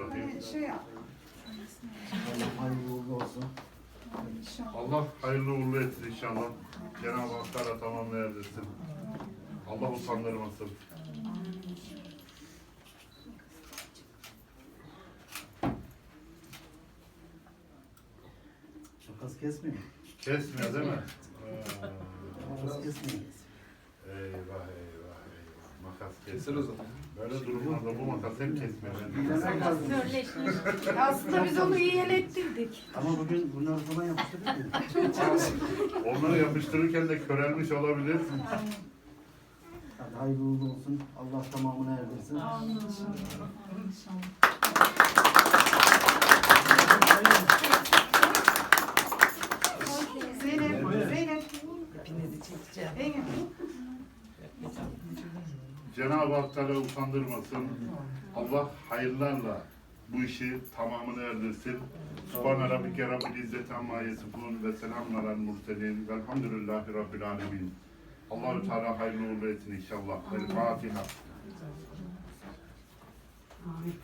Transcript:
Bismillahirrahmanirrahim. Şey yap. Allah hayırlı uğurlu olsun. Allah hayırlı uğurlu etsin inşallah. Cenab-ı Hak Teala tamamlayabilirsin. Allah utandırmasın. Makas kesmiyor. Kesmiyor değil mi? Makas kesmiyor. Keser o zaman. Böyle durumlarda bu makas hep kesmiyor. Körleşmiş. Aslında biz onu iyilettirdik. Ama bugün bunları falan yapıştırdık ya. Onları yapıştırırken de körelmiş olabilir. Hadi hayırlı uğurlu olsun. Allah tamamını erdirsin. Zeynep, Zeynep. Hepinizi çekeceğim. Zeynep. Cenab-ı Hak Teala utandırmasın. Allah hayırlarla bu işi tamamını erdirsin. Subhan Rabbike Rabbil İzzet Amma Yesifun ve Selamun Alel Murselin Velhamdülillahi Rabbil Alemin. Allahü Teala hayırlı uğurlu etsin inşallah. El Fatiha. Amin.